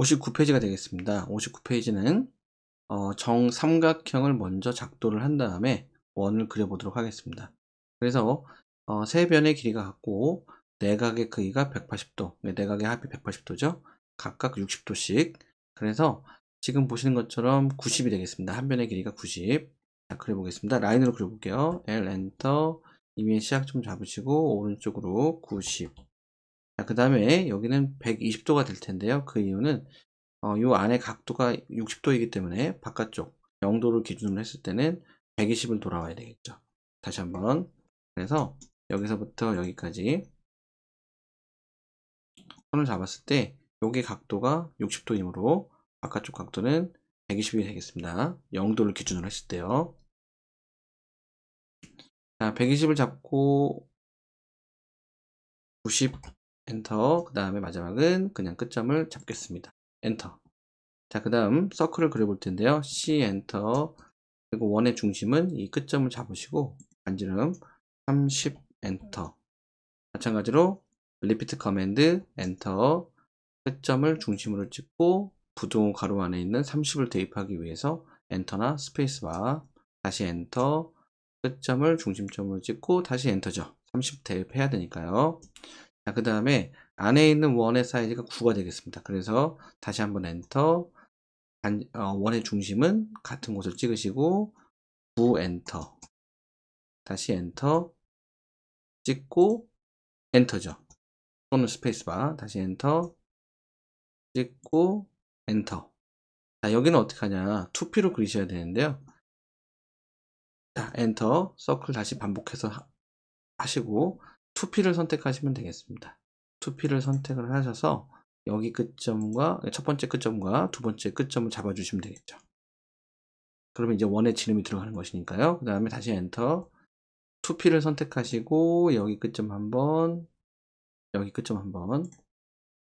59페이지가 되겠습니다. 59페이지는 어, 정삼각형을 먼저 작도를 한 다음에 원을 그려보도록 하겠습니다. 그래서 어, 세 변의 길이가 같고 내각의 크기가 180도, 내각의 합이 180도죠. 각각 60도씩. 그래서 지금 보시는 것처럼 90이 되겠습니다. 한 변의 길이가 90. 자, 그려보겠습니다. 라인으로 그려볼게요. L 엔터 이미의 시작 좀 잡으시고 오른쪽으로 90. 자, 그 다음에 여기는 120도가 될 텐데요. 그 이유는 어, 이 안에 각도가 60도이기 때문에 바깥쪽 0도를 기준으로 했을 때는 120을 돌아와야 되겠죠. 다시 한번 그래서 여기서부터 여기까지 선을 잡았을 때 여기 각도가 60도이므로 바깥쪽 각도는 120이 되겠습니다. 0도를 기준으로 했을 때요. 자, 120을 잡고 90 엔터 그 다음에 마지막은 그냥 끝점을 잡겠습니다. 엔터. 자 그 다음 서클을 그려볼 텐데요. C 엔터. 그리고 원의 중심은 이 끝점을 잡으시고 반지름 30 엔터. 마찬가지로 리피트 커맨드 엔터. 끝점을 중심으로 찍고 부동 가로 안에 있는 30을 대입하기 위해서 엔터나 스페이스바 다시 엔터. 끝점을 중심점으로 찍고 다시 엔터죠. 30 대입해야 되니까요 자, 그 다음에 안에 있는 원의 사이즈가 9가 되겠습니다. 그래서 다시 한번 엔터 반, 어, 원의 중심은 같은 곳을 찍으시고 9 엔터 다시 엔터 찍고 엔터죠. 또는 스페이스바 다시 엔터 찍고 엔터 자 여기는 어떻게 하냐 2P로 그리셔야 되는데요. 자 엔터 서클 다시 반복해서 하, 하시고 2P를 선택하시면 되겠습니다. 2P를 선택을 하셔서 여기 끝점과 첫 번째 끝점과 두 번째 끝점을 잡아주시면 되겠죠. 그러면 이제 원의 지름이 들어가는 것이니까요. 그 다음에 다시 엔터 2P를 선택하시고 여기 끝점 한번 여기 끝점 한번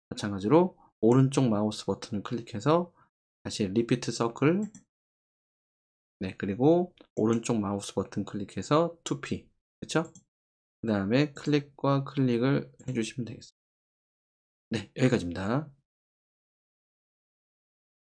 마찬가지로 오른쪽 마우스 버튼을 클릭해서 다시 리피트 서클 네 그리고 오른쪽 마우스 버튼 클릭해서 2P 그렇죠? 그 다음에 클릭과 클릭을 해주시면 되겠습니다. 네, 여기까지입니다.